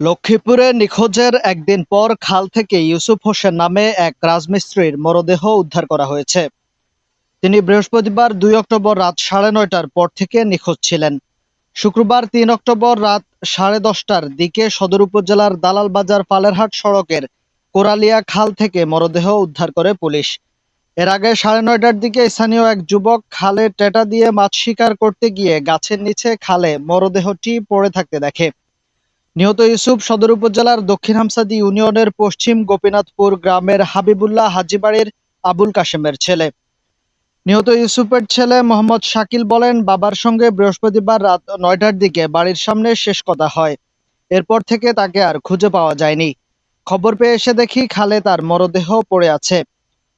লক্ষ্মীপুরে নিখোঁজের একদিন পর খাল থেকে ইউসুফ হোসেন নামে এক রাজমিস্ত্রির মরদেহ উদ্ধার করা হয়েছে। তিনি বৃহস্পতিবার দুই অক্টোবর রাত সাড়ে নয়টার পর থেকে নিখোঁজ ছিলেন। শুক্রবার তিন অক্টোবর রাত সাড়ে দশটার দিকে সদর উপজেলার দালাল বাজার পালেরহাট সড়কের কোরালিয়া খাল থেকে মরদেহ উদ্ধার করে পুলিশ। এর আগে সাড়ে নয়টার দিকে স্থানীয় এক যুবক খালে টেটা দিয়ে মাছ শিকার করতে গিয়ে গাছের নিচে খালে মরদেহটি পড়ে থাকতে দেখে। নিহত ইউসুফ সদর উপজেলার দক্ষিণ হামসাদি ইউনিয়নের পশ্চিম গোপীনাথপুর গ্রামের হাবিবুল্লাহ হাজিবাড়ির আবুল কাশেমের ছেলে। নিহত ইউসুফের ছেলে মোহাম্মদ শাকিল বলেন, বাবার সঙ্গে বৃহস্পতিবার রাত নয়টার দিকে বাড়ির সামনে শেষ কথা হয়। এরপর থেকে তাকে আর খুঁজে পাওয়া যায়নি। খবর পেয়ে এসে দেখি খালে তার মরদেহ পড়ে আছে।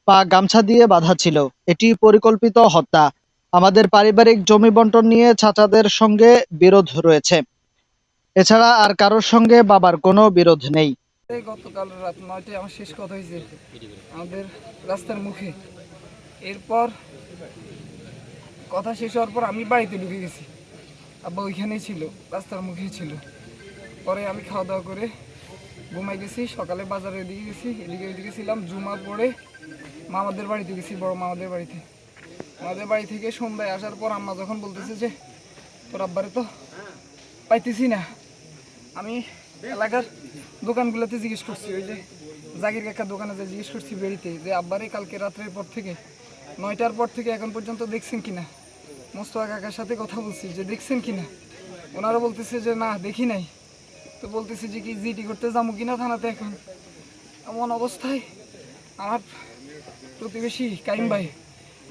পা গামছা দিয়ে বাঁধা ছিল। এটি পরিকল্পিত হত্যা। আমাদের পারিবারিক জমি বন্টন নিয়ে চাচাদের সঙ্গে বিরোধ রয়েছে। এছাড়া আর কারোর সঙ্গে বাবার কোনো বিরোধ নেই। গতকাল রাত নয়টায় আমার শেষ কথা হয়েছে আমাদের রাস্তার মুখে। এরপর কথা শেষ হওয়ার পর আমি বাড়িতে ঢুকে গেছি। আব্বা ওইখানেই ছিল, রাস্তার মুখেই ছিল। পরে আমি খাওয়া দাওয়া করে ঘুমাই গেছি, সকালে বাজারে এদিকে গেছি, এদিকে এদিকে ছিলাম জুমা পড়ে মামাদের বাড়িতে গেছি, বড় মামাদের বাড়িতে। মামাদের বাড়ি থেকে সন্ধ্যায় আসার পর আম্মা যখন বলতেছে যে, তোর আব্বারে তো পাইতেছি না। আমি এলাকার দোকানগুলোতে জিজ্ঞেস করছি, ওই যে জাগির কাকার দোকানে যে জিজ্ঞেস করছি বেরিতে, যে আব্বারে কালকে রাত্রের পর থেকে, নয়টার পর থেকে এখন পর্যন্ত দেখছেন কিনা? মোস্তফা কাকার সাথে কথা বলছি, যে দেখছেন কিনা? ওনারা বলতেছে যে, না, দেখি নাই। তো বলতেছে যে, কি জিডি করতে যাব কিনা থানাতে এখন? এমন অবস্থায় আমার প্রতিবেশী কাইম ভাই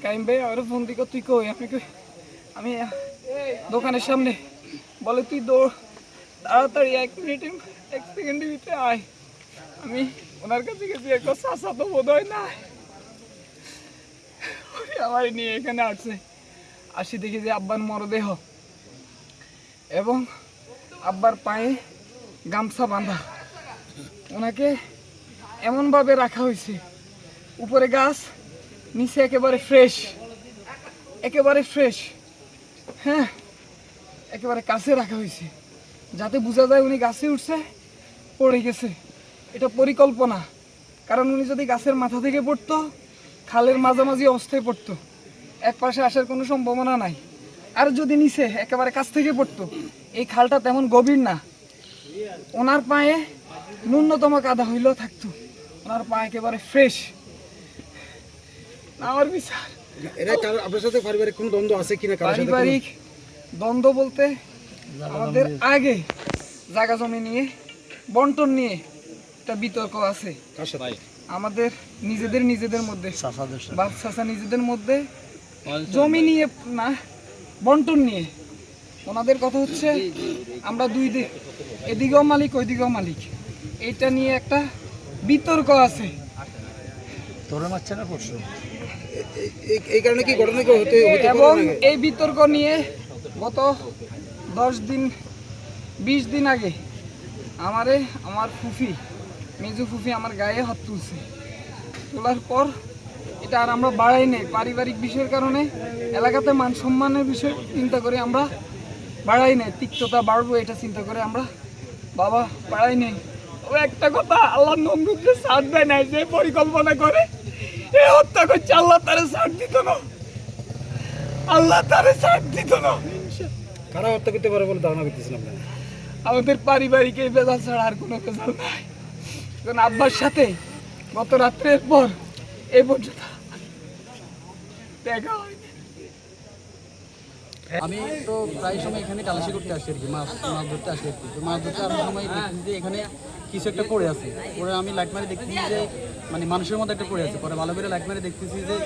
কাইম ভাই আমার ফোন দিকে, তুই কই? আমি কই, আমি দোকানের সামনে। বলে, তুই দৌড় তাড়াতাড়ি এক মিনিট, এক সেকেন্ডের ভিতরে আয়। আমি ওনার কাছে গেছি একটা চাষা তো বোধ হয় না আমার নিয়ে এখানে আসছে। আসি দেখি যে আব্বার মরদেহ। এবং আব্বার পায়ে গামছা বাঁধা। ওনাকে এমনভাবে রাখা হয়েছে। উপরে গাছ, নিচে একেবারে ফ্রেশ একেবারে ফ্রেশ হ্যাঁ একেবারে কাছে রাখা হয়েছে। যাতে বোঝা যায় উনি গাছে উঠছে পড়ে গেছে। এটা পরিকল্পনা। কারণ উনি যদি গাছের মাথা থেকে পড়তো খালের মাঝামাঝি অবস্থায় পড়তো। এক পাশে আসার কোনো সম্ভাবনা নাই। আর যদি নিচে একেবারে কাছ থেকে পড়তো এই খালটা তেমন গভীর না। ওনার পায়ে ন্যূনতম কাদা হইলেও থাকতো। ওনার পা একেবারে ফ্রেশ। আমার বিচার। এরা কারও আপনার সাথে পারিবারিক কোনো দ্বন্দ্ব আছে কিনা? কারোর পারিবারিক দ্বন্দ্ব বলতে আমাদের আগে জায়গা জমি নিয়ে বন্টন নিয়ে একটা বিতর্ক আছে। আমাদের নিজেদের নিজেদের মধ্যে। বাপ চাচা নিজেদের মধ্যে জমি নিয়ে না বন্টন নিয়ে। ওনাদের কথা হচ্ছে আমরা দুই দিক এদিকেও মালিক ওইদিকেও মালিক। এটা নিয়ে একটা বিতর্ক আছে। এই- এই- এই কারণে কি ঘটনা কি হতে হতে এবং এই বিতর্ক নিয়ে গত দশ দিন, বিশ দিন আগে আমারে, আমার ফুফি, মেজু ফুফি আমার গায়ে হাত তুলছে। তোলার পর এটা আর আমরা বাড়াই নেই, পারিবারিক বিষয়ের কারণে, এলাকাতে মান সম্মানের বিষয় চিন্তা করে আমরা বাড়াই নেই। তিক্ততা বাড়বো এটা চিন্তা করে আমরা বাবা বাড়াই নেই। ও একটা কথা, আল্লাহ নমরুদকে সাথ দেয় নাই, যে পরিকল্পনা করে, এ হত্যা করছে, আল্লাহ তারে সাথ দিত না। আল্লাহ তারে সাথ দিত না। কারা হত্যা করতে পারে বলে ধারণা করতেছেন আপনারা? আমাদের পারিবারিক এই বেজাল ছাড়া আর কোনো বেজাল নাই। কারণ আব্বার সাথে গত রাত্রের পর এ পর্যন্ত দেখা হয়নি। আমি তো প্রায় সময় এখানে তালাশি করতে আসি আর কি মাছ মাছ ধরতে আসি আর কি। মাছ ধরতে আসার সময় যে এখানে কিছু একটা পড়ে আছে। পরে আমি লাইট মারি দেখতেছি যে মানে মানুষের মতো একটা পড়ে আছে। পরে ভালো করে লাইট মারি দেখতেছি যে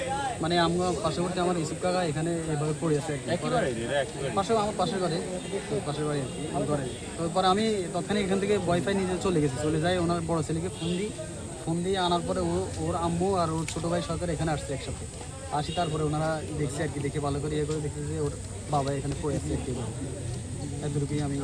মানে আমরা পার্শ্ববর্তী আমার ইসুফ কাকা এখানে এভাবে পড়ে আছে পাশে আমার পাশের ঘরে পাশের ঘরে। তো পরে আমি তৎক্ষণিক এখান থেকে ওয়াইফাই নিয়ে চলে গেছি। চলে যাই ওনার বড় ছেলেকে ফোন দিই। ফোন দিয়ে আনার পরে ও ওর আম্মু আর ওর ছোটো ভাই সরকার এখানে আসছে একসাথে। আসি তারপরে ওনারা দেখছে আর কি দেখে ভালো করে ইয়ে করে দেখছে যে ওর বাবা এখানে পড়ে আছে আর কি। এতটুকুই আমি